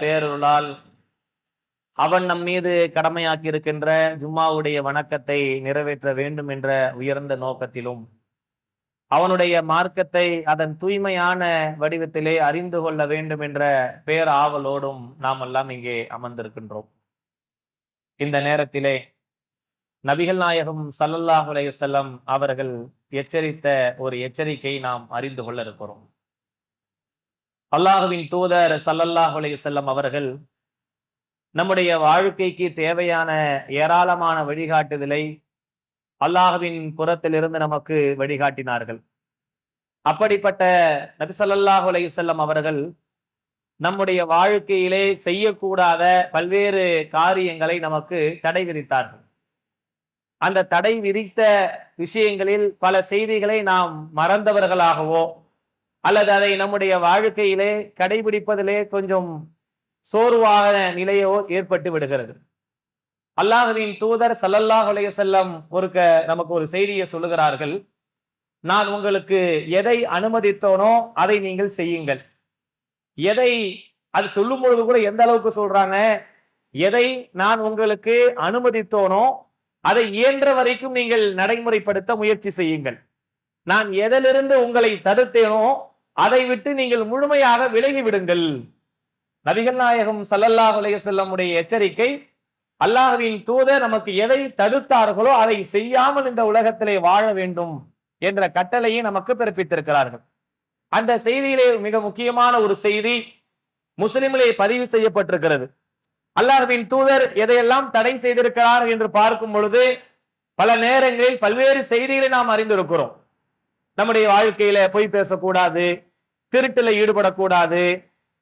பேரருளால் அவன் நம் மீது கடமையாக்கி இருக்கின்ற ஜும்மாவுடைய வணக்கத்தை நிறைவேற்ற வேண்டும் என்ற உயர்ந்த நோக்கத்திலும் அவனுடைய மார்க்கத்தை அதன் தூய்மையான வடிவத்திலே அறிந்து கொள்ள வேண்டும் என்ற பேர் ஆவலோடும் நாம் எல்லாம் இங்கே அமர்ந்திருக்கின்றோம். இந்த நேரத்திலே நபிகள் நாயகம் சல்லல்லாஹ் செல்லம் அவர்கள் எச்சரித்த ஒரு எச்சரிக்கை நாம் அறிந்து கொள்ள இருக்கிறோம். அல்லாஹுவின் தூதர் சல்லல்லாஹ் அலைஹி அவர்கள் நம்முடைய வாழ்க்கைக்கு தேவையான ஏராளமான வழிகாட்டுதலை அல்லாஹுவின் புறத்திலிருந்து நமக்கு வழிகாட்டினார்கள். அப்படிப்பட்ட நபிசல்லாஹ் ஸல்லல்லாஹு அவர்கள் நம்முடைய வாழ்க்கையிலே செய்யக்கூடாத பல்வேறு காரியங்களை நமக்கு தடை விதித்தார்கள். அந்த தடை விதித்த விஷயங்களில் பல செய்திகளை நாம் மறந்தவர்களாகவோ அல்லது அதை நம்முடைய வாழ்க்கையிலே கடைபிடிப்பதிலே கொஞ்சம் சோர்வான நிலையோ ஏற்பட்டு விடுகிறது. அல்லாஹுவின் தூதர் சல்லல்லாஹ் அலையசல்லம் ஒருக்க நமக்கு ஒரு செய்தியை சொல்லுகிறார்கள். நான் உங்களுக்கு எதை அனுமதித்தோனோ அதை நீங்கள் செய்யுங்கள். எதை அது சொல்லும் பொழுது கூட எந்த அளவுக்கு சொல்றாங்க? எதை நான் உங்களுக்கு அனுமதித்தோனோ அதை இயன்ற வரைக்கும் நீங்கள் நடைமுறைப்படுத்த முயற்சி செய்யுங்கள். நான் எதிலிருந்து உங்களை தடுத்தேனோ அதை விட்டு நீங்கள் முழுமையாக விலகி விடுங்கள். நபிகள் நாயகம் சல்லல்லாஹ் செல்லமுடைய எச்சரிக்கை அல்லாஹுவின் தூதர் நமக்கு எதை தடுத்தார்களோ அதை செய்யாமல் இந்த உலகத்திலே வாழ வேண்டும் என்ற கட்டளையை நமக்கு பிறப்பித்திருக்கிறார்கள். அந்த செய்தியிலே மிக முக்கியமான ஒரு செய்தி முஸ்லிமிலே பதிவு செய்யப்பட்டிருக்கிறது. அல்லாஹுவின் தூதர் எதையெல்லாம் தடை செய்திருக்கிறார் என்று பார்க்கும் பொழுது பல நேரங்களில் பல்வேறு செய்திகளை நாம் அறிந்திருக்கிறோம். நம்முடைய வாழ்க்கையில பொய் பேசக்கூடாது திருட்டுல ஈடுபடக்கூடாது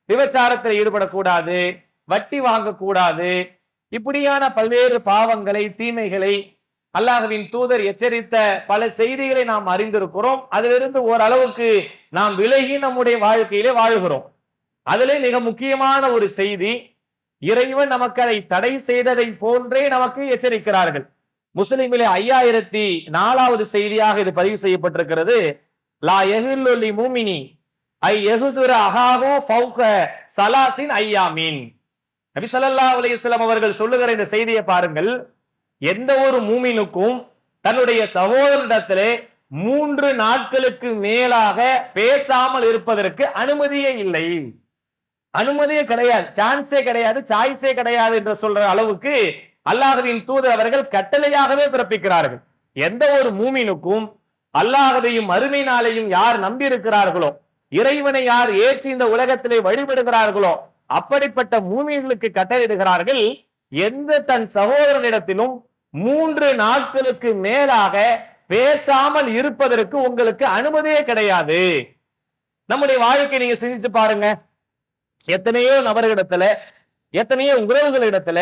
விபச்சாரத்தில் ஈடுபடக்கூடாது வட்டி வாங்கக்கூடாது இப்படியான பல்வேறு பாவங்களை தீமைகளை அல்லாஹுவின் தூதர் எச்சரித்த பல செய்திகளை நாம் அறிந்திருக்கிறோம். அதிலிருந்து ஓரளவுக்கு நாம் விலகி நம்முடைய வாழ்க்கையிலே வாழ்கிறோம். அதிலே மிக முக்கியமான ஒரு செய்தி இறைவன் நமக்கு அதை தடை செய்ததை போன்றே நமக்கு எச்சரிக்கிறார்கள். முஸ்லிமிலே ஐயாயிரத்தி நாலாவது செய்தியாக இது பதிவு செய்யப்பட்டிருக்கிறது. லா எஹுல்லொலி மூமினி. ஐ எஹுசுர அகாகோ ஃபௌக சலாசின் ஐயாமீன். நபி சல்லா அலையம் அவர்கள் சொல்லுகிற இந்த செய்தியை பாருங்கள். எந்த ஒரு மூமினுக்கும் தன்னுடைய சகோதரிடத்திலே மூன்று நாட்களுக்கு மேலாக பேசாமல் இருப்பதற்கு அனுமதியே இல்லை. அனுமதியே கிடையாது. சான்ஸே கிடையாது. சாய்ஸே கிடையாது என்று சொல்ற அளவுக்கு அல்லாஹவின் தூதர் அவர்கள் கட்டளையாகவே பிறப்பிக்கிறார்கள். எந்த ஒரு மூமினுக்கும் அல்லாஹவையும் அருமை நாளையும் யார் நம்பி இருக்கிறார்களோ இறைவனை யார் ஏற்றி இந்த உலகத்திலே வழிபடுகிறார்களோ அப்படிப்பட்ட மூமிகளுக்கு கட்டளையிடுகிறார்கள். எந்த தன் சகோதரனிடத்திலும் மூன்று நாட்களுக்கு மேலாக பேசாமல் இருப்பதற்கு உங்களுக்கு அனுமதியே கிடையாது. நம்முடைய வாழ்க்கை நீங்க சிந்திச்சு பாருங்க. எத்தனையோ நபர்களிடத்துல எத்தனையோ உறவுகளிடத்துல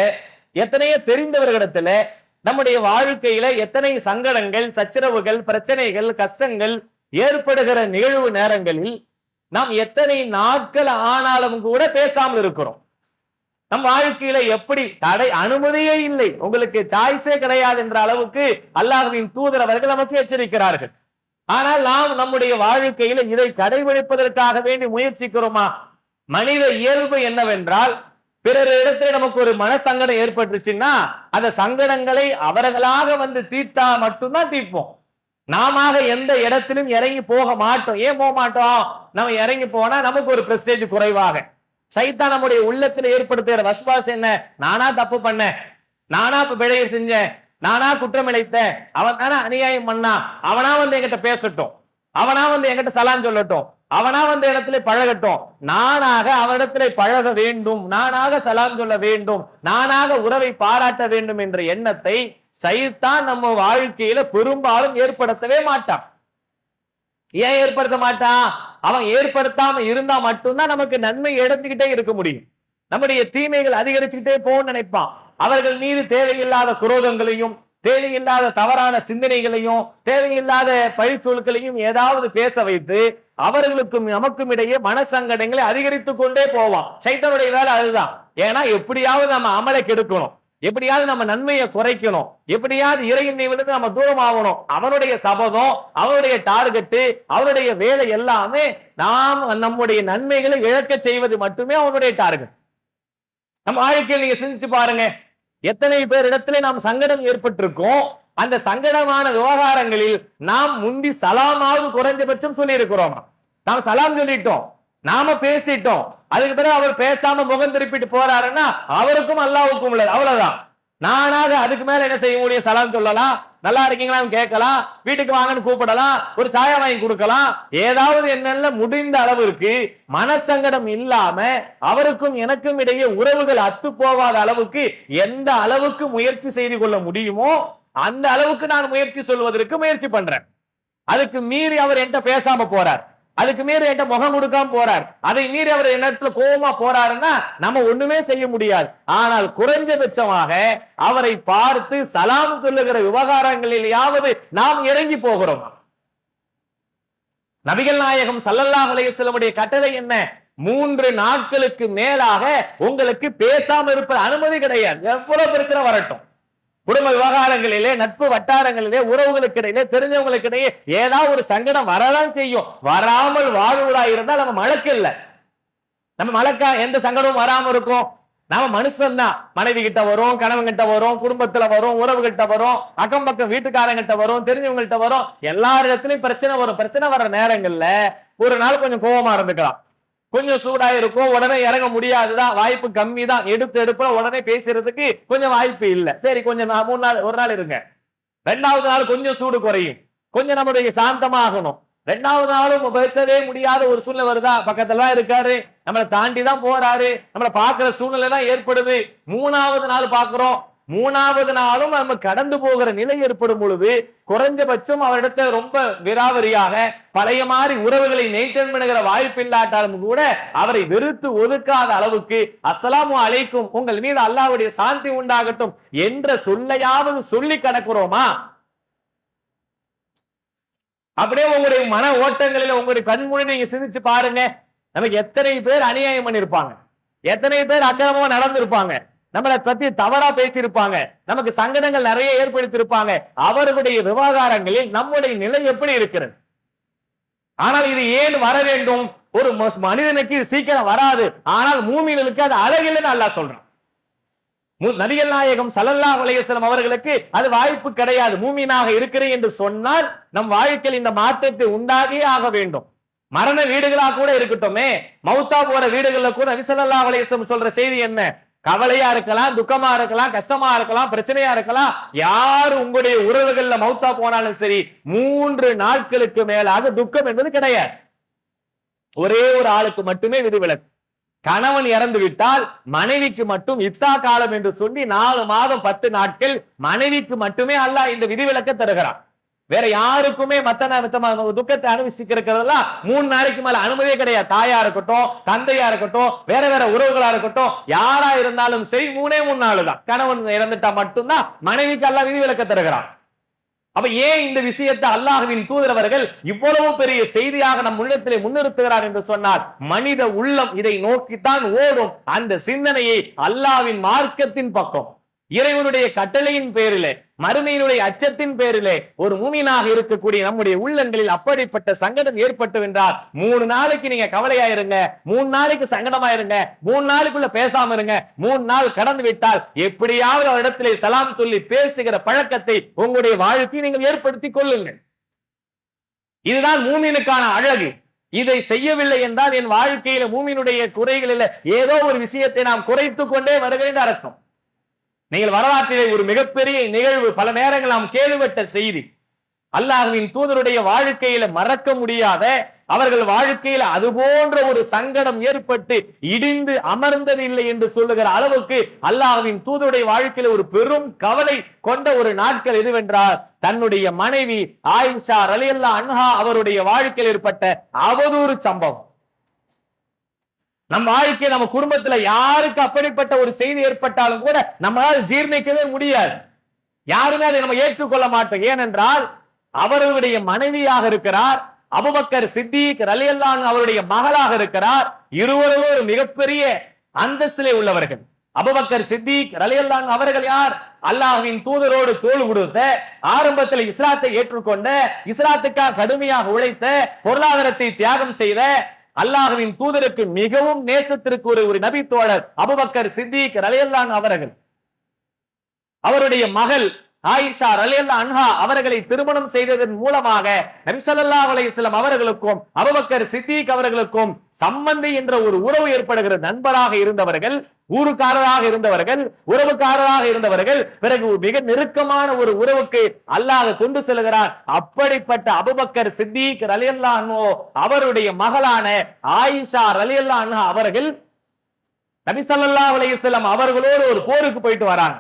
எத்தனையோ தெரிந்தவர்களிடத்துல நம்முடைய வாழ்க்கையில எத்தனை சங்கடங்கள் சச்சரவுகள் பிரச்சனைகள் கஷ்டங்கள் ஏற்படுகிற நிகழ்வு நேரங்களில் நாம் எத்தனை நாட்கள் ஆனாலும் கூட பேசாமல் இருக்கிறோம். நம் வாழ்க்கையில எப்படி தடை அனுமதியே இல்லை. உங்களுக்கு சாய்ஸே கிடையாது என்ற அளவுக்கு அல்லாஹுவின் தூதர் அவர்கள் நமக்கு எச்சரிக்கிறார்கள். ஆனால் நாம் நம்முடைய வாழ்க்கையில இதை கடைபிடிப்பதற்காக வேண்டி முயற்சிக்கிறோமா? மனித இயல்பு என்னவென்றால் பிறர் இடத்துல நமக்கு ஒரு மனசங்கடம் ஏற்பட்டுருச்சுன்னா அந்த சங்கடங்களை அவர்களாக வந்து தீர்த்தா மட்டும்தான் தீர்ப்போம். நாம எந்த இடத்திலும் இறங்கி போக மாட்டோம். ஏன் போக மாட்டோம்? நம்ம இறங்கி போனா நமக்கு ஒரு பிரஸ்டேஜ் குறைவாக. சைத்தா நம்முடைய உள்ளத்துல ஏற்படுத்துகிற வசுவாசம் என்ன? நானா தப்பு பண்ணேன். நானா இப்ப பிழைய செஞ்சேன். நானா குற்றம் இழைத்தேன். அவன் தானே அநியாயம் பண்ணா அவனா வந்து என்கிட்ட பேசட்டும். அவனா வந்து என்கிட்ட சலான் சொல்லட்டும். அவனா வந்து இடத்துல பழகட்டும். நானாக அவனிடத்துல பழக வேண்டும். நானாக சலாம் சொல்ல வேண்டும். நானாக உறவை பாராட்ட வேண்டும் என்ற எண்ணத்தை சைத்தான் நம்ம வாழ்க்கையில பெரும்பாலும் ஏற்படுத்தவே மாட்டான். ஏன் ஏற்படுத்த மாட்டான்? அவன் ஏற்படுத்தாம இருந்தா மட்டும்தான் நமக்கு நன்மை எடுத்துக்கிட்டே இருக்க முடியும். நம்முடைய தீமைகள் அதிகரிச்சுக்கிட்டே போகணும்னு நினைப்பான். அவர்கள் மீது தேவையில்லாத குரோதங்களையும் தேவையில்லாத தவறான சிந்தனைகளையும் தேவையில்லாத பழிச்சொழுக்களையும் ஏதாவது பேச வைத்து அவர்களுக்கும் நமக்கும் இடையே மனசங்கடங்களை அதிகரித்து கொண்டே போவான். சைத்தனுடைய வேலை அதுதான். ஏன்னா எப்படியாவது நம்ம அமலை கெடுக்கணும். எப்படியாவது நம்ம நன்மையை குறைக்கணும். எப்படியாவது இறையின்மை விழுந்து நம்ம தூரம் ஆகணும் அவனுடைய சபதம் அவனுடைய டார்கெட்டு அவனுடைய வேலை எல்லாமே நாம் நம்முடைய நன்மைகளை இழக்க செய்வது மட்டுமே அவனுடைய டார்கெட். நம்ம வாழ்க்கையில் நீங்க சிந்திச்சு பாருங்க. எத்தனை பேர் இடத்துல நாம் சங்கடம் ஏற்பட்டிருக்கோம்? அந்த சங்கடமான விவகாரங்களில் நாம் முந்தி சலாமாவது குறைஞ்சபட்சம் சொல்லி இருக்கிறோமா நாம் சலாம் சொல்லிட்டோம். நாம பேசிட்டோம். அதுக்கு பிறகு அவர் பேசாம முகம் திருப்பிட்டு போறாருன்னா அவருக்கும் அல்லாவுக்கும் உள்ளது. அவ்வளவுதான். நானாக அதுக்கு மேல என்ன செய்ய முடியும்? சலாம் சொல்லலாம். நல்லா இருக்கீங்களான்னு கேட்கலாம். வீட்டுக்கு வாங்கன்னு கூப்பிடலாம். ஒரு சாயா வாங்கி கொடுக்கலாம். ஏதாவது என்னென்ன முடிந்த அளவிற்கு மனசங்கடம் இல்லாம அவருக்கும் எனக்கும் இடையே உறவுகள் அத்து போகாத அளவுக்கு எந்த அளவுக்கு முயற்சி செய்து கொள்ள முடியுமோ அந்த அளவுக்கு நான் முயற்சி சொல்வதற்கு முயற்சி பண்றேன். அதுக்கு மீறி அவர் என்கிட்ட பேசாம போறார். அதுக்கு மீறி என்கிட்ட முகம் கொடுக்காம போறார். அதை மீறி அவர் என்னத்துல கோபமா போறாருன்னா நம்ம ஒண்ணுமே செய்ய முடியாது. ஆனால் குறைஞ்சபட்சமாக அவரை பார்த்து சலாம் சொல்லுகிற விவகாரங்களிலேயாவது நாம் இறங்கி போகிறோம். நபிகள் நாயகம் சல்லல்லாஹ் அலையுடைய கட்டளை என்ன? மூன்று நாட்களுக்கு மேலாக உங்களுக்கு பேசாம இருப்ப அனுமதி கிடையாது. எவ்வளவு பிரச்சனை வரட்டும். குடும்ப விவகாரங்களிலே நட்பு வட்டாரங்களிலே உறவுகளுக்கு இடையிலே தெரிஞ்சவங்களுக்கு இடையே ஏதாவது ஒரு சங்கடம் வரதான் செய்யும். வராமல் வாழ்வுகளா இருந்தால் நம்ம மழக்கு இல்லை. நம்ம மழக்கா எந்த சங்கடமும் வராம இருக்கும். நாம மனுஷன் தான் மனைவி கிட்ட வரும் கணவன் கிட்ட வரும் குடும்பத்துல வரும் உறவுகிட்ட வரும் அக்கம் பக்கம் வீட்டுக்காரங்கிட்ட வரும் தெரிஞ்சவங்கள்ட்ட வரும் எல்லா இடத்துலயும் பிரச்சனை வரும். பிரச்சனை வர்ற நேரங்கள்ல ஒரு நாள் கொஞ்சம் கோபமா இருந்துக்கலாம். கொஞ்சம் சூடா இருக்கும் உடனே இறங்க முடியாதுதான் வாய்ப்பு கம்மி தான் எடுத்து எடுப்புல உடனே பேசுறதுக்கு கொஞ்சம் வாய்ப்பு இல்லை. சரி கொஞ்சம் மூணு நாள் ஒரு நாள் இருங்க. ரெண்டாவது நாள் கொஞ்சம் சூடு குறையும். கொஞ்சம் நம்மளுடைய சாந்தமாகணும். ரெண்டாவது நாளும் பேசவே முடியாத ஒரு சூழ்நிலை வருதா? பக்கத்துல தான் இருக்காரு. நம்மளை தாண்டி தான் போறாரு. நம்மளை பாக்குற சூழ்நிலை தான் ஏற்படுது. மூணாவது நாள் பாக்குறோம் மூணாவது நாளும் நம்ம கடந்து போகிற நிலை ஏற்படும் பொழுது குறைஞ்சபட்சம் அவரிடத்துல ரொம்ப விராவரியாக பழைய மாதிரி உறவுகளை மெயின்டைன் பண்ணுகிற வாய்ப்பு இல்லாட்டாலும் கூட அவரை வெறுத்து ஒதுக்காத அளவுக்கு அஸ்ஸலாமு அழைக்கும் உங்கள் மீது அல்லாவுடைய சாந்தி உண்டாகட்டும் என்ற சொல்லையாவது சொல்லி கடக்கிறோமா? அப்படியே உங்களுடைய மன ஓட்டங்களில் உங்களுடைய கண்மொழி நீங்க சிந்திச்சு பாருங்க. நமக்கு எத்தனை பேர் அநியாயம் பண்ணிருப்பாங்க. எத்தனை பேர் அக்கிரமமா நடந்திருப்பாங்க. நம்மளை பத்தி தவறா பேசியிருப்பாங்க. நமக்கு சங்கடங்கள் நிறைய ஏற்படுத்தியிருப்பாங்க. அவர்களுடைய விவகாரங்களில் நம்முடைய நிலை எப்படி இருக்கிறது? ஆனால் இது ஏன் வர வேண்டும்? ஒரு மனிதனுக்கு இது சீக்கிரம் வராது. ஆனால் மூமிகளுக்கு அது அழகில்லைன்னு நல்லா சொல்றான். மு- நபிகள் நாயகம் சலல்லா அலைஹி அவர்களுக்கு அது வாய்ப்பு கிடையாது. மூமியனாக இருக்கிறேன் என்று சொன்னால் நம் வாழ்க்கையில் இந்த மாற்றத்தை உண்டாகியே ஆக வேண்டும். மரண வீடுகளா கூட இருக்கட்டுமே. மௌத்தா போற வீடுகள்ல கூட நபி ஸல்லல்லாஹு சொல்ற செய்தி என்ன? கவலையா இருக்கலாம் துக்கமா இருக்கலாம் கஷ்டமா இருக்கலாம் பிரச்சனையா இருக்கலாம். யார் உங்களுடைய உறவுகள்ல மௌத்தா போனாலும் சரி மூன்று நாட்களுக்கு மேலாக துக்கம் என்பது கிடையாது. ஒரே ஒரு ஆளுக்கு மட்டுமே விதிவிலக்கு கணவன் இறந்து விட்டால் மனைவிக்கு மட்டும் இத்தா காலம் என்று சொல்லி நாலு மாதம் பத்து நாட்கள் மனைவிக்கு மட்டுமே அல்லாஹ் இந்த விதிவிலக்க தருகிறான். வேற யாருக்குமே மத்த நா- துக்கத்தை அனுபவிச்சுக்கிறதெல்லாம் மூணு நாளைக்கு மேல அனுமதியே கிடையாது. தாயா இருக்கட்டும் தந்தையா இருக்கட்டும் வேற வேற உறவுகளா இருக்கட்டும் யாரா இருந்தாலும் சரி மூணே மூணு நாள் தான் கணவன் இறந்துட்டா மட்டும்தான் மனைவிக்கு அல்லாஹ் விதிவிலக்க தருகிறான். அப்ப ஏன் இந்த விஷயத்தை அல்லாஹ்வின் தூதரவர்கள் இவ்வளவு பெரிய செய்தியாக நம் உள்ளத்திலே முன்னிறுத்துகிறார் என்று சொன்னார் மனித உள்ளம் இதை நோக்கித்தான் ஓடும். அந்த சிந்தனையை அல்லாஹ்வின் மார்க்கத்தின் பக்கம். இறைவனுடைய கட்டளையின் பேரிலே மறுமையினுடைய அச்சத்தின் பேரிலே ஒரு மூமினாக இருக்கக்கூடிய நம்முடைய உள்ளங்களில் அப்படிப்பட்ட சங்கடம் ஏற்பட்டு என்றால் மூணு நாளைக்கு நீங்க கவலையா இருங்க மூணு நாளைக்கு சங்கடமா இருங்க மூணு நாளுக்குள்ள பேசாம இருங்க மூணு நாள் கடந்து விட்டால் எப்படியாவது இடத்திலே சலாம் சொல்லி பேசுகிற பழக்கத்தை உங்களுடைய வாழ்க்கையை நீங்கள் ஏற்படுத்திக் கொள்ளுங்கள். இதுதான் மூமினுக்கான அழகு. இதை செய்யவில்லை என்றால் என் வாழ்க்கையில மூமினுடைய குறைகளில ஏதோ ஒரு விஷயத்தை நாம் குறைத்துக் கொண்டே வருகிறேன் அர்த்தம். நீங்கள் வரலாற்றிலே ஒரு மிகப்பெரிய நிகழ்வு பல நேரங்கள் நாம் கேள்விப்பட்ட செய்தி. அல்லாஹ்வின் தூதருடைய வாழ்க்கையில மறக்க முடியாத அவர்கள் வாழ்க்கையில அது போன்ற ஒரு சங்கடம் ஏற்பட்டு இடிந்து அமர்ந்தது இல்லை என்று சொல்லுகிற அளவுக்கு அல்லாஹ்வின் தூதருடைய வாழ்க்கையில ஒரு பெரும் கவலை கொண்ட ஒரு நாட்கள் எதுவென்றால் தன்னுடைய மனைவி ஆயிஷா ரலியல்லா அன்ஹா அவருடைய வாழ்க்கையில் ஏற்பட்ட அவதூறு சம்பவம். நம் வாழ்க்கை நம்ம குடும்பத்துல யாருக்கு அப்படிப்பட்ட ஒரு செய்தி ஏற்பட்டாலும் கூட நம்மளால் ஜீர்ணிக்கவே முடியாது. யாருமே அதை நம்ம ஏற்றுக்கொள்ள மாட்டோம். ஏனென்றால் அவர்களுடைய மனைவியாக இருக்கிறார் அபுபக்கர் சித்திக் ரலியல்லான் அவருடைய மகளாக இருக்கிறார் இருவரும் ஒரு மிகப்பெரிய அந்தஸ்திலே உள்ளவர்கள். அபுபக்கர் சித்திக் ரலியல்லான் அவர்கள் யார்? அல்லாஹ்வின் தூதரோடு தோள் கொடுத்த ஆரம்பத்தில் இஸ்லாத்தை ஏற்றுக்கொண்ட இஸ்லாத்துக்காக கடுமையாக உழைத்த பொருளாதாரத்தை தியாகம் செய்த அல்லாஹ்வின் தூதருக்கு மிகவும் நேசத்திற்கு ஒரு ஒரு நபி தோழர் அபுபக்கர் சித்திக் ரலையல்லான் அவர்கள். அவருடைய மகள் ஆயிஷா ரலியல்லா அன்ஹா அவர்களை திருமணம் செய்ததன் மூலமாக நபிசல்லா அலையம் அவர்களுக்கும் அபுபக்கர் சித்திக் அவர்களுக்கும் சம்பந்தி என்ற ஒரு உறவு ஏற்படுகிற நண்பராக இருந்தவர்கள் ஊருக்காரராக இருந்தவர்கள் உறவுக்காரராக இருந்தவர்கள் பிறகு மிக நெருக்கமான ஒரு உறவுக்கு அல்லாஹ் கொண்டு செல்கிறார். அப்படிப்பட்ட அபுபக்கர் சித்திக் ரலியல்லா அவருடைய மகளான ஆயிஷா ரலியல்லா அவர்கள் நபிசல்லா அலையம் அவர்களோடு ஒரு போருக்கு போயிட்டு வராங்க.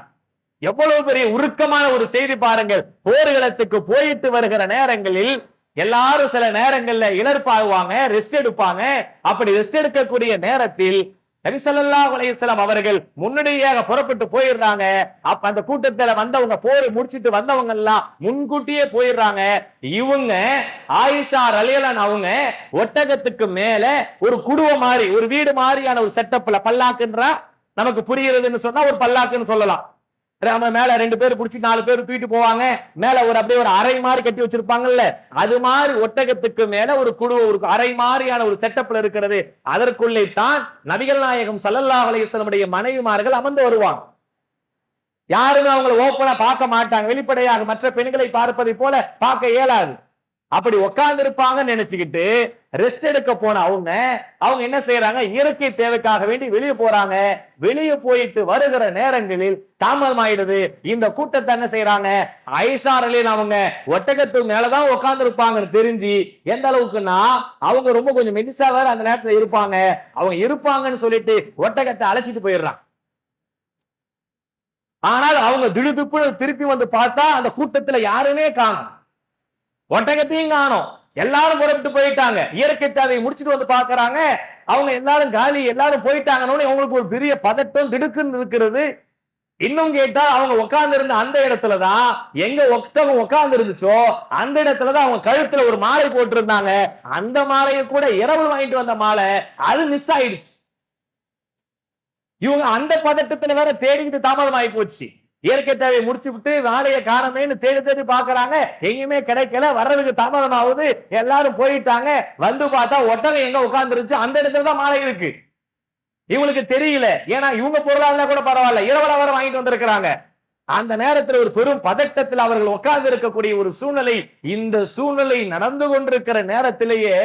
எவ்வளவு பெரிய உருக்கமான ஒரு செய்தி பாருங்கள். போர்களத்துக்கு போயிட்டு வருகிற நேரங்களில் எல்லாரும் சில நேரங்கள்ல இழப்பாகுவாங்க ரெஸ்ட் எடுப்பாங்க. அப்படி ரெஸ்ட் எடுக்கக்கூடிய நேரத்தில் நபிசல்லா அலையம் அவர்கள் முன்னணியாக புறப்பட்டு போயிடுறாங்க. அப்ப அந்த கூட்டத்துல வந்தவங்க போர் முடிச்சிட்டு வந்தவங்க எல்லாம் முன்கூட்டியே போயிடுறாங்க. இவங்க ஆயிஷா ரலியலான் அவங்க ஒட்டகத்துக்கு மேல ஒரு குடுவ மாதிரி ஒரு வீடு மாதிரியான ஒரு செட்டப்ல பல்லாக்குன்றா? நமக்கு புரிகிறதுன்னு சொன்னா ஒரு பல்லாக்குன்னு சொல்லலாம். நம்ம மேல ரெண்டு பேர் புடிச்சு நாலு பேர் தூக்கிட்டு போவாங்க. மேல ஒரு அப்படியே ஒரு அறை மாதிரி கட்டி வச்சிருப்பாங்கல்ல. அது மாதிரி ஒட்டகத்துக்கு மேல ஒரு குழு ஒரு அறை மாதிரியான ஒரு செட்டப்ல இருக்கிறது. அதற்குள்ளே தான் நபிகள் நாயகம் சல்லல்லா அலைஹி மனைவிமார்கள் அமர்ந்து வருவாங்க. யாருமே அவங்களை ஓப்பனா பார்க்க மாட்டாங்க. வெளிப்படையாக மற்ற பெண்களை பார்ப்பதை போல பார்க்க இயலாது. அப்படி உட்கார்ந்து இருப்பாங்கன்னு நினைச்சுக்கிட்டு ரெஸ்ட் எடுக்க போன அவங்க அவங்க என்ன செய்யறாங்க இயற்கை தேவைக்காக வேண்டி வெளியே போறாங்க. வெளியே போயிட்டு வருகிற நேரங்களில் தாமதம் ஆயிடுது இந்த கூட்டத்தை என்ன செய்யறாங்க ஐஷாரிலேயே அவங்க ஒட்டகத்து மேலதான் உட்கார்ந்து இருப்பாங்கன்னு தெரிஞ்சு எந்த அளவுக்குன்னா அவங்க ரொம்ப கொஞ்சம் மெடிசா வேற அந்த நேரத்துல இருப்பாங்க. அவங்க இருப்பாங்கன்னு சொல்லிட்டு ஒட்டகத்தை அழைச்சிட்டு போயிடுறாங்க ஆனால் அவங்க திடுதுப்புன்னு திருப்பி வந்து பார்த்தா அந்த கூட்டத்துல யாருமே காணும். ஒட்டகத்தையும் காணும். எல்லாரும் புறப்பட்டு போயிட்டாங்க. இயற்கை தேவையை முடிச்சுட்டு வந்து பாக்குறாங்க அவங்க எல்லாரும் காலி எல்லாரும் போயிட்டாங்கன்னு அவங்களுக்கு ஒரு பெரிய பதட்டம் திடுக்குன்னு இருக்கிறது. இன்னும் கேட்டா அவங்க உட்கார்ந்து இருந்த அந்த இடத்துலதான் எங்க ஒட்டகம் உட்கார்ந்து இருந்துச்சோ அந்த இடத்துலதான் அவங்க கழுத்துல ஒரு மாலை போட்டிருந்தாங்க. அந்த மாலையை கூட இரவு வாங்கிட்டு வந்த மாலை அது மிஸ் ஆயிடுச்சு. இவங்க அந்த பதட்டத்துல வேற தேடிக்கிட்டு தாமதம் ஆகி போச்சு. இயற்கை தேவையை முடிச்சு விட்டு வேலையை காணமேன்னு தேடி தேடி பாக்குறாங்க எங்கேயுமே கிடைக்கல. வர்றதுக்கு தாமதம் ஆகுது எல்லாரும் போயிட்டாங்க. வந்து பார்த்தா ஒட்டகம் எங்க உட்கார்ந்துருச்சு? அந்த இடத்துல தான் மாலை இருக்கு. இவங்களுக்கு தெரியல. ஏன்னா இவங்க பொருளா இருந்தா கூட பரவாயில்ல. இரவல வர வாங்கிட்டு வந்திருக்கிறாங்க. அந்த நேரத்தில் ஒரு பெரும் பதட்டத்தில் அவர்கள் உட்கார்ந்து இருக்கக்கூடிய ஒரு சூழ்நிலை இந்த சூழ்நிலை நடந்து கொண்டிருக்கிற நேரத்திலேயே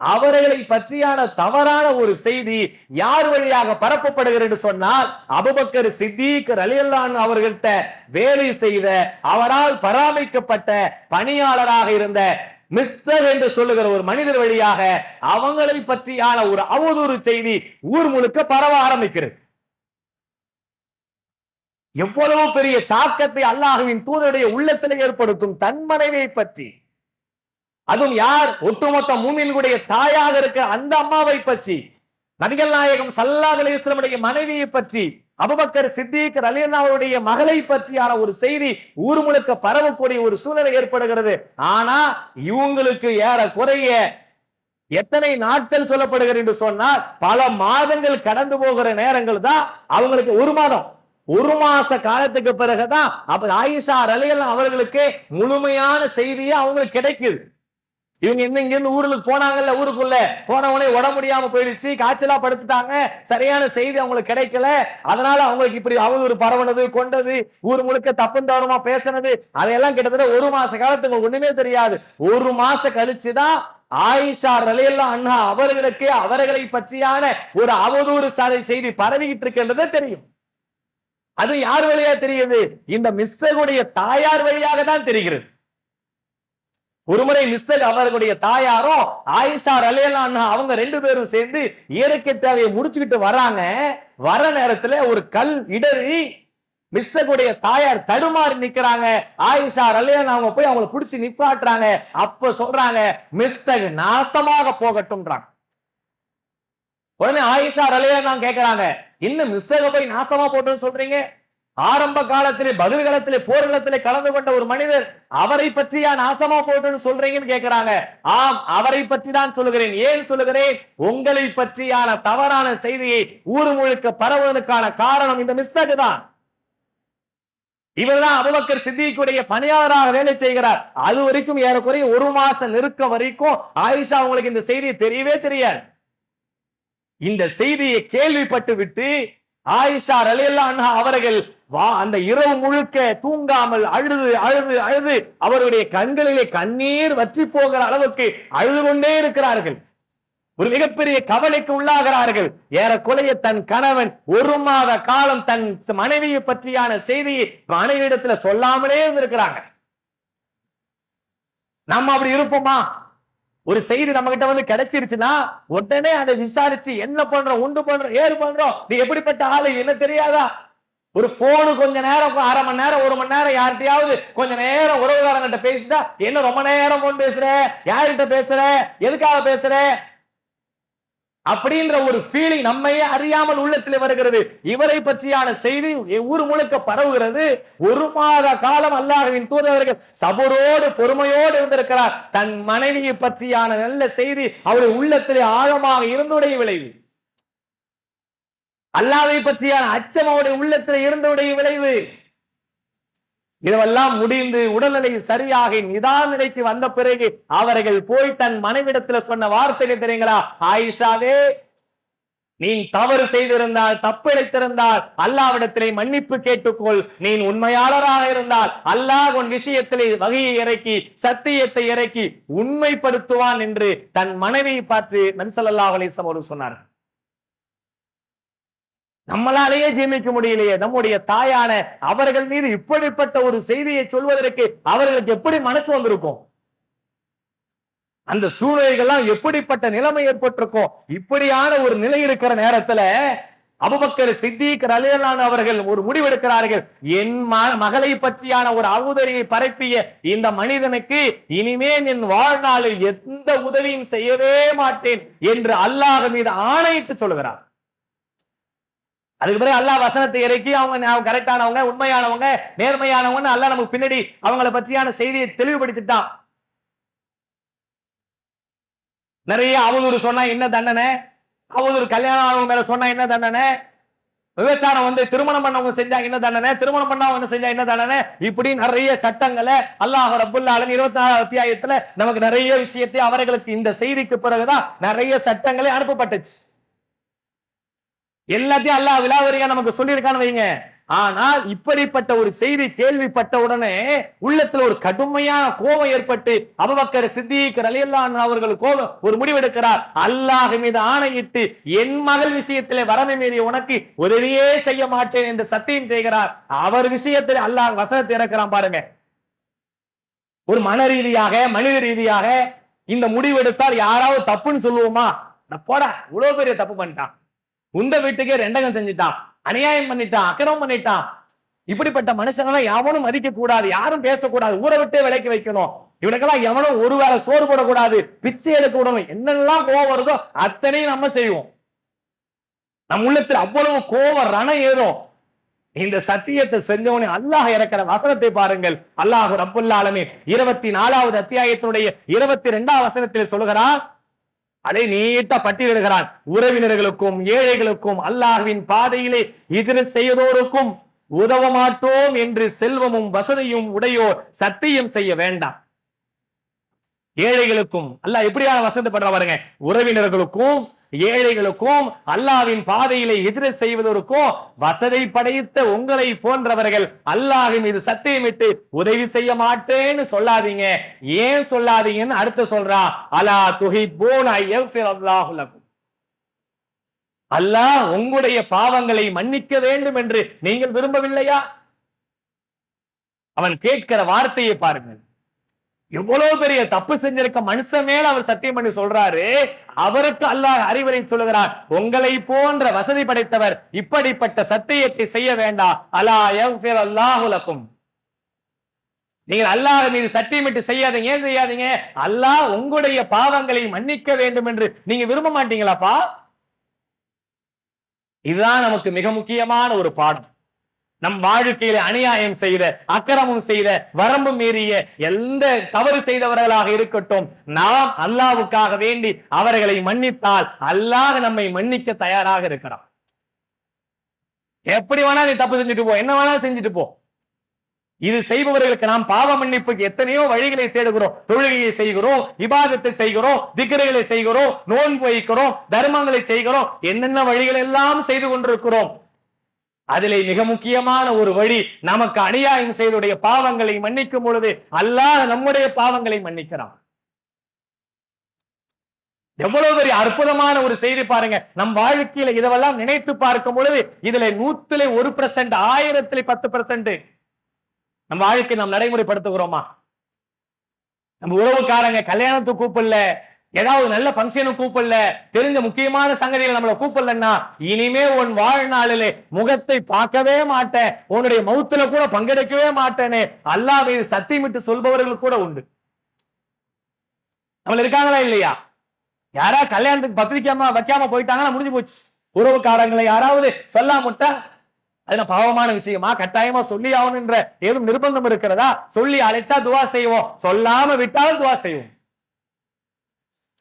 அவர்களை பற்றியான தவறான ஒரு செய்தி யார் வழியாக பரப்பப்படுகிறது சொன்னால் அபுபக்கர் சித்திக் ரலியல்லான் அவர்கள்ட்ட வேலை செய்த அவரால் பராமரிக்கப்பட்ட பணியாளராக இருந்த மிஸ்டர் என்று சொல்லுகிற ஒரு மனிதர் வழியாக அவங்களை பற்றியான ஒரு அவதூறு செய்தி ஊர் முழுக்க பரவ ஆரம்பிக்கிறது. எவ்வளவு பெரிய தாக்கத்தை அல்லாஹுவின் தூதருடைய உள்ளத்தில் ஏற்படுத்தும் தன் மனைவியை பற்றி அதுவும் யார்? ஒட்டுமொத்த மூமின்களுடைய தாயாக இருக்க அந்த அம்மாவை பற்றி நபிகள் நாயகம் சல்லாஹ் அலிஸ்லமுடைய மனைவியை பற்றி அபுபக்கர் சித்திக் அலியனாவுடைய மகளை பற்றியான ஒரு செய்தி ஊர் முழுக்க பரவக்கூடிய ஒரு சூழ்நிலை ஏற்படுகிறது. ஆனா இவங்களுக்கு ஏற குறைய எத்தனை நாட்கள் சொல்லப்படுகிறது என்று சொன்னால் பல மாதங்கள் கடந்து போகிற நேரங்கள் தான் அவங்களுக்கு ஒரு மாதம். ஒரு மாச காலத்துக்கு பிறகுதான் அப்ப ஆயிஷா அலையெல்லாம் அவர்களுக்கு முழுமையான செய்தியே அவங்களுக்கு கிடைக்குது. இவங்க இன்னும் இங்க இருந்து ஊருக்கு போனாங்கல்ல ஊருக்குள்ள. போன உடனே உடம்பு முடியாம போயிடுச்சு காய்ச்சலா படுத்துட்டாங்க. சரியான செய்தி அவங்களுக்கு கிடைக்கல. அதனால அவங்களுக்கு இப்படி அவதூறு பரவனது கொண்டது ஊர் முழுக்க தப்புந்தவரமா பேசுனது அதையெல்லாம் கிட்டத்தட்ட ஒரு மாச காலத்துக்கு ஒண்ணுமே தெரியாது. ஒரு மாச கழிச்சுதான் ஆயிஷா ரலையெல்லாம் அண்ணா அவர்களுக்கு அவர்களை பற்றியான ஒரு அவதூறு சாலை செய்தி பரவிக்கிட்டு இருக்கின்றதே தெரியும். அது யார் வழியா தெரியுது? இந்த மிஸ்தகுடைய தாயார் வழியாக தான் தெரிகிறது. ஒருமுறை மிஸ்டர் அவர்களுடைய தாயாரும் ஆயிஷா ரலியல்லான் அவங்க ரெண்டு பேரும் சேர்ந்து இயற்கை தேவையை முடிச்சுக்கிட்டு வராங்க. வர நேரத்துல ஒரு கல் இடறி மிஸ்டகுடைய தாயார் தடுமாறி நிக்கிறாங்க. ஆயிஷா ரலியன் அவங்க போய் அவங்களை பிடிச்சி நிப்பாட்டுறாங்க. அப்ப சொல்றாங்க மிஸ்தக் நாசமாக போகட்டும்ன்றாங்க உடனே ஆயிஷா ரலியன் கேட்கிறாங்க இன்னும் மிஸ்தக போய் நாசமா போட்டுன்னு சொல்றீங்க? ஆரம்ப காலத்திலே பதில் காலத்திலே போர்க்களத்திலே கலந்து கொண்ட ஒரு மனிதர் அவரை பற்றியா நாசமா போட்டுன்னு சொல்றீங்கன்னு கேக்குறாங்க. ஆம் அவரை பற்றி தான் சொல்லுகிறேன். ஏன் சொல்லுகிறேன்? உங்களை பற்றியான தவறான செய்தியை ஊர் முழுக்க பரவுவதற்கான காரணம் இந்த மிஸ்டக் தான். இவர்தான் அபுபக்கர் சித்திக்குடைய பணியாளராக வேலை செய்கிறார். அது வரைக்கும் ஏறக்குறைய ஒரு மாசம் நெருக்க வரைக்கும் ஆயிஷா உங்களுக்கு இந்த செய்தி தெரியவே தெரியாது. இந்த செய்தியை கேள்விப்பட்டு விட்டு ஆயிஷா ரலியல்லா அவர்கள் வா அந்த இரவு முழுக்க தூங்காமல் அழுது அழுது அழுது அவருடைய கண்களிலே கண்ணீர் வற்றி போகிற அளவுக்கு அழுது கொண்டே இருக்கிறார்கள். ஒரு மிகப்பெரிய கவலைக்கு உள்ளாகிறார்கள். ஏறக்குறைய தன் கணவன் ஒரு மாத காலம் தன் மனைவியை பற்றியான செய்தியை மனைவியிடத்துல சொல்லாமலே இருந்திருக்கிறாங்க. நம்ம அப்படி இருப்போமா? ஒரு செய்தி நம்ம கிட்ட வந்து கிடைச்சிருச்சுன்னா உடனே அதை விசாரிச்சு என்ன பண்றோம் உண்டு பண்றோம் ஏறு பண்றோம் நீ எப்படிப்பட்ட ஆளு என்ன தெரியாதா? ஒரு போனு கொஞ்ச நேரம் அரை மணி நேரம் ஒரு மணி நேரம் யார்கிட்டயாவது கொஞ்ச நேரம் உறவுகாரங்கிட்ட பேசிட்டா என்ன ரொம்ப நேரம் போன் பேசுற? யார்கிட்ட பேசுற? எதுக்காக பேசுற? அப்படின்ற ஒரு ஃபீலிங் நம்மையே அறியாமல் உள்ளத்தில் வருகிறது. இவரை பற்றியான செய்தி ஊர் முழுக்க பரவுகிறது. ஒரு மாத காலம் அல்லாஹவின் தூதவர்கள் சபரோடு பொறுமையோடு இருந்திருக்கிறார். தன் மனைவியை பற்றியான நல்ல செய்தி அவருடைய உள்ளத்திலே ஆழமாக இருந்துடைய விளைவு. அல்லாவை பற்றியான அச்சம் அவருடைய உள்ளத்தில் இருந்தவுடைய விளைவு. இதுவெல்லாம் முடிந்து உடல்நிலை சரியாக நிதான நிலைக்கு வந்த பிறகு அவர்கள் போய் தன் மனைவிடத்துல சொன்ன வார்த்தைகள் தெரியுங்களா? ஆயிஷாவே நீ தவறு செய்திருந்தால் தப்பிழைத்திருந்தால் அல்லாவிடத்திலே மன்னிப்பு கேட்டுக்கொள். நீ உண்மையாளராக இருந்தால் அல்லாஹ் உன் விஷயத்திலே வகையை இறக்கி சத்தியத்தை இறக்கி உண்மைப்படுத்துவான் என்று தன் மனைவியை பார்த்து நன்சல்லாஹ் அலிசம் அவர்கள் சொன்னார் நம்மளாலேயே ஜீமிக்க முடியலையே. நம்முடைய தாயான அவர்கள் மீது இப்படிப்பட்ட ஒரு செய்தியை சொல்வதற்கு அவர்களுக்கு எப்படி மனசு வந்திருக்கும்? அந்த சூழ்நிலைகள்லாம் எப்படிப்பட்ட நிலைமை ஏற்பட்டிருக்கும்? இப்படியான ஒரு நிலை இருக்கிற நேரத்துல அபுபக்கர் சித்திக் ரலியல்லான் அவர்கள் ஒரு முடிவெடுக்கிறார்கள். என் மகளை பற்றியான ஒரு அவதரியை பரப்பிய இந்த மனிதனுக்கு இனிமேல் என் வாழ்நாளில் எந்த உதவியும் செய்யவே மாட்டேன் என்று அல்லாஹ் மீது ஆணையிட்டு சொல்கிறார். அதுக்கு பிறகு அல்லா வசனத்தை இறக்கி அவங்க கரெக்டானவங்க உண்மையானவங்க நேர்மையானவங்க அல்லாஹ் நமக்கு பின்னாடி அவங்கள பற்றியான செய்தியை தெளிவுபடுத்திட்டான். நிறைய அவதூறு சொன்னா என்ன தண்டனை? அவதூறு கல்யாணம் ஆனவங்க மேல சொன்னா என்ன தண்டனை? விபச்சாரம் வந்து திருமணம் பண்ணவங்க செஞ்சா என்ன தண்டனை? திருமணம் பண்ணவங்க செஞ்சா என்ன தண்டனை? இப்படி நிறைய சட்டங்களை அல்லாஹ் ரபுல்லாலன் இருபத்தி நாலு அத்தியாயத்துல நமக்கு நிறைய விஷயத்தை அவர்களுக்கு இந்த செய்திக்கு பிறகுதான் நிறைய சட்டங்களே அனுப்பப்பட்டுச்சு. எல்லாத்தையும் அல்லாஹ் விலாவரியா நமக்கு சொல்லியிருக்கான்னு வைங்க. ஆனால் இப்படிப்பட்ட ஒரு செய்தி கேள்விப்பட்ட உடனே உள்ளத்துல ஒரு கடுமையான கோபம் ஏற்பட்டு அபபக்கர் சித்திக் ரலியல்லான் அவர்கள் கோபம் ஒரு முடிவெடுக்கிறார். அல்லாஹ் மீது ஆணையிட்டு என் மகள் விஷயத்திலே வரமை மீறி உனக்கு உதவியே செய்ய மாட்டேன் என்று சத்தியம் செய்கிறார். அவர் விஷயத்தில் அல்லாஹ் வசனத்தை இறக்கிறான் பாருங்க. ஒரு மன ரீதியாக மனித ரீதியாக இந்த முடிவெடுத்தால் யாராவது தப்புன்னு சொல்லுவோமா? போட இவ்வளவு பெரிய தப்பு பண்ணிட்டான். உந்த வீட்டுக்கே ரெண்டகம் செஞ்சுட்டான். அநியாயம் பண்ணிட்டான் அக்கிரமம் பண்ணிட்டான். இப்படிப்பட்ட மனுஷங்களை யாவனும் மதிக்க கூடாது யாரும் பேசக்கூடாது ஊரை விட்டு விலைக்கு வைக்கணும். இவனுக்கெல்லாம் எவனும் ஒரு வேளை சோறு போடக்கூடாது பிச்சை எடுக்க விடணும். என்னெல்லாம் கோவம் வருதோ அத்தனையும் நம்ம செய்வோம். நம் உள்ளத்தில் அவ்வளவு கோவம் ரணம் ஏதோ இந்த சத்தியத்தை செஞ்சவனே அல்லாஹ் இறக்கிற வசனத்தை பாருங்கள். அல்லாஹ் ரப்புல்லாலுமே இருபத்தி நாலாவது அத்தியாயத்தினுடைய இருபத்தி ரெண்டாவது வசனத்தில் சொல்லுகிறான் அதை நீட்ட பட்டியலிடுகிறான். உறவினர்களுக்கும் ஏழைகளுக்கும் அல்லாஹ்வின் பாதையிலே இதர செய்தோருக்கும் உதவ மாட்டோம் என்று செல்வமும் வசதியும் உடையோர் சத்தியம் செய்ய வேண்டாம். ஏழைகளுக்கும் அல்லாஹ் எப்படியான வசதி பண்ற பாருங்க. உறவினர்களுக்கும் ஏழைகளுக்கும் அல்லாவின் பாதையிலே எதிர செய்வதற்கும் வசதி படைத்த உங்களை போன்றவர்கள் அல்லாஹின் மீது சத்தியமிட்டு உதவி செய்ய மாட்டேன்னு சொல்லாதீங்க. ஏன் சொல்லாதீங்கன்னு அடுத்து சொல்றா அலா துகி போன் அல்லாஹ் உங்களுடைய பாவங்களை மன்னிக்க வேண்டும் என்று நீங்கள் விரும்பவில்லையா? அவன் கேட்கிற வார்த்தையை பாருங்கள். எவ்வளவு பெரிய தப்பு செஞ்சிருக்க மனுஷன் மேல அவர் சத்தியம் பண்ணி சொல்றாரு அவருக்கு அல்லாஹ் அறிவுரை சொல்லுகிறார். உங்களை போன்ற வசதி படைத்தவர் இப்படிப்பட்ட சத்தியத்தை செய்ய வேண்டாம். அலா அல்லாஹுலக்கும் நீங்கள் அல்லாஹ் மீது சத்தியமிட்டு செய்யாதீங்க ஏன் செய்யாதீங்க? அல்லாஹ் உங்களுடைய பாவங்களை மன்னிக்க வேண்டும் என்று. நீங்க விரும்ப மாட்டீங்களாப்பா? இதுதான் நமக்கு மிக முக்கியமான ஒரு பாடம். நம் வாழ்க்கையில அநியாயம் செய்த அக்கிரமம் செய்த வரம்பு மீறிய எந்த தவறு செய்தவர்களாக இருக்கட்டும் நாம் அல்லாவுக்காக வேண்டி அவர்களை மன்னித்தால் அல்லாஹ் நம்மை மன்னிக்க தயாராக இருக்கிறான். எப்படி வேணா நீ தப்பு செஞ்சுட்டு போ என்ன வேணா செஞ்சுட்டு போ. இது செய்பவர்களுக்கு நாம் பாவ மன்னிப்புக்கு எத்தனையோ வழிகளை தேடுகிறோம். தொழுகையை செய்கிறோம் விவாதத்தை செய்கிறோம் திக்கரைகளை செய்கிறோம் நோன்பு வைக்கிறோம் தர்மங்களை செய்கிறோம் என்னென்ன வழிகள் எல்லாம் செய்து கொண்டிருக்கிறோம். அதிலே மிக முக்கியமான ஒரு வழி நமக்கு அநியாயம் செய்துடைய பாவங்களை மன்னிக்கும் பொழுது அல்லாத நம்முடைய பாவங்களை மன்னிக்கிறான். எவ்வளவு பெரிய அற்புதமான ஒரு செய்தி பாருங்க. நம் வாழ்க்கையில இதெல்லாம் நினைத்து பார்க்கும் பொழுது இதுல நூத்துல ஒரு பெர்சென்ட் ஆயிரத்துல பத்து பெர்சென்ட் நம்ம வாழ்க்கை நாம் நடைமுறைப்படுத்துகிறோமா? நம்ம உறவுக்காரங்க கல்யாணத்துக்கு கூப்பிடல ஏதாவது நல்ல ஃபங்க்ஷனும் கூப்பிடல தெரிஞ்ச முக்கியமான சங்கதிகள் நம்மள கூப்பிடலன்னா இனிமே உன் வாழ்நாளிலே முகத்தை பார்க்கவே மாட்டேன். உன்னுடைய மௌத்துல கூட பங்கெடுக்கவே மாட்டேன்னு அல்லாஹ் மீது சத்தியமிட்டு சொல்பவர்கள் கூட உண்டு. நம்மள இருக்காங்களா இல்லையா? யாரா கல்யாணத்துக்கு பத்திரிக்காம வைக்காம போயிட்டாங்கன்னா முடிஞ்சு போச்சு. உறவுக்காரங்களை யாராவது சொல்லாமட்டா அது பாவமான விஷயமா கட்டாயமா சொல்லி ஆகணுன்ற ஏதும் நிர்பந்தம் இருக்கிறதா? சொல்லி அழைச்சா துவா செய்வோம். சொல்லாம விட்டாலும் துவா செய்வோம்.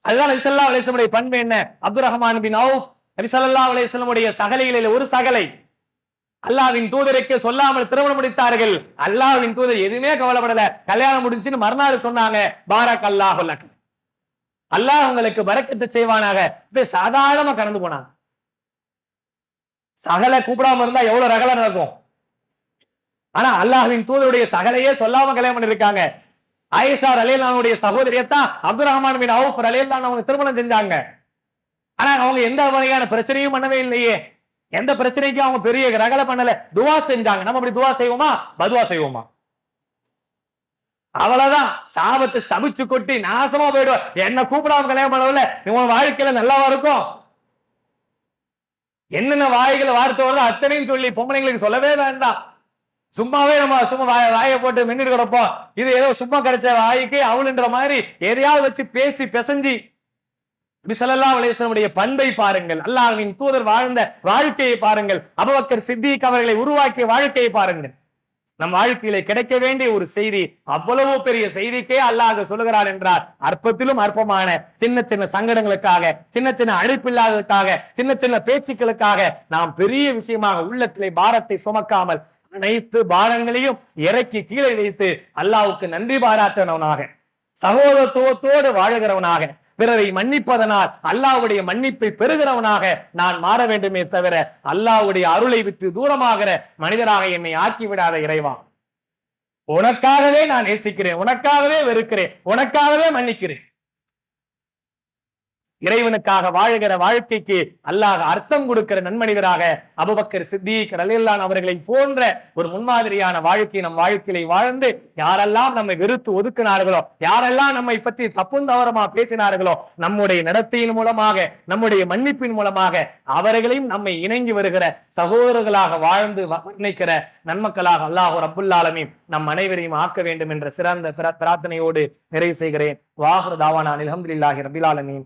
அதுதான் நபிசல்லா அலிஸ்லமுடைய பண்பு என்ன? அப்துல் ரஹ்மான் பின் அவுஃப் நபிசல்லா அலிஸ்லமுடைய சகலைகளில் ஒரு சகலை. அல்லாவின் தூதருக்கு சொல்லாமல் திருமணம் முடித்தார்கள். அல்லாவின் தூதர் எதுவுமே கவலைப்படல. கல்யாணம் முடிஞ்சுன்னு மறுநாள் சொன்னாங்க. பாரக் அல்லாஹ் அல்லாஹ் உங்களுக்கு பறக்கத்து செய்வானாக. இப்ப சாதாரணமா கடந்து போனாங்க. சகலை கூப்பிடாம இருந்தா எவ்வளவு ரகல நடக்கும்? ஆனா அல்லாஹ்வின் தூதருடைய சகலையே சொல்லாம கல்யாணம் பண்ணிருக்காங்க. ஆயிஷா ரலேலானுடைய சகோதரியத்தான் அப்துல் ரஹ்மான் பின் அவுஃப் ரலேலான் அவங்க திருமணம் செஞ்சாங்க. ஆனா அவங்க எந்த வகையான பிரச்சனையும் பண்ணவே இல்லையே. எந்த பிரச்சனைக்கும் அவங்க பெரிய ரகல பண்ணல. துவா செஞ்சாங்க. நம்ம அப்படி துவா செய்வோமா? பதுவா செய்வோமா? அவ்வளவுதான். சாபத்தை சபிச்சு கொட்டி நாசமா போயிடுவா. என்ன கூப்பிடாம கல்யாணம் பண்ணல நீ உன் வாழ்க்கையில நல்லாவா இருக்கும்? என்னென்ன வாய்களை வார்த்தை வருதோ அத்தனையும் சொல்லி பொம்பளைங்களுக்கு சொல்லவே வேண்டாம். சும்மாவே நம்ம சும்மா வாய வாயை போட்டு மின்னிட்டு கிடப்போம். இது ஏதோ சும்மா கிடைச்ச வாய்க்கு அவளுன்ற மாதிரி எதையாவது வச்சு பேசி பிசைஞ்சு பிசலல்லா அலிஸ்லமுடைய பண்பை பாருங்கள். அல்லாஹின் தூதர் வாழ்ந்த வாழ்க்கையை பாருங்கள். அபவக்கர் சித்திக் அவர்களை உருவாக்கிய வாழ்க்கையை பாருங்கள். நம் வாழ்க்கையிலே கிடைக்க வேண்டிய ஒரு செய்தி அவ்வளவு பெரிய செய்திக்கே அல்லாஹ் சொல்லுகிறார் என்றார். அற்பத்திலும் அற்பமான சின்ன சின்ன சங்கடங்களுக்காக சின்ன சின்ன அழைப்பில்லாததுக்காக சின்ன சின்ன பேச்சுக்களுக்காக நாம் பெரிய விஷயமாக உள்ளத்திலே பாரத்தை சுமக்காமல் அனைத்து பாரங்களையும் இறக்கி கீழே வைத்து அல்லாவுக்கு நன்றி பாராட்டினவனாக சகோதரத்துவத்தோடு வாழுகிறவனாக பிறரை மன்னிப்பதனால் அல்லாவுடைய மன்னிப்பை பெறுகிறவனாக நான் மாற வேண்டுமே தவிர அல்லாவுடைய அருளை விட்டு தூரமாகிற மனிதராக என்னை ஆக்கி விடாத இறைவா. உனக்காகவே நான் நேசிக்கிறேன் உனக்காகவே வெறுக்கிறேன் உனக்காகவே மன்னிக்கிறேன். இறைவனுக்காக வாழ்கிற வாழ்க்கைக்கு அல்லாஹ் அர்த்தம் கொடுக்கிற நன்மனிதராக அபுபக்கர் சித்திக் ரலில்லான் அவர்களை போன்ற ஒரு முன்மாதிரியான வாழ்க்கை நம் வாழ்க்கையை வாழ்ந்து யாரெல்லாம் நம்மை வெறுத்து ஒதுக்கினார்களோ யாரெல்லாம் நம்மை பற்றி தப்புந்தவரமா பேசினார்களோ நம்முடைய நடத்தையின் மூலமாக நம்முடைய மன்னிப்பின் மூலமாக அவர்களையும் நம்மை இணங்கி வருகிற சகோதரர்களாக வாழ்ந்து வ- நன்மக்களாக அல்லாஹ் அப்புல்லாலமையும் நம் அனைவரையும் ஆக்க வேண்டும் என்ற சிறந்த பிர- பிரார்த்தனையோடு நிறைவு செய்கிறேன். வாகர் தாவானா அல்ஹம்துலில்லாஹி ரபிலாலமீன்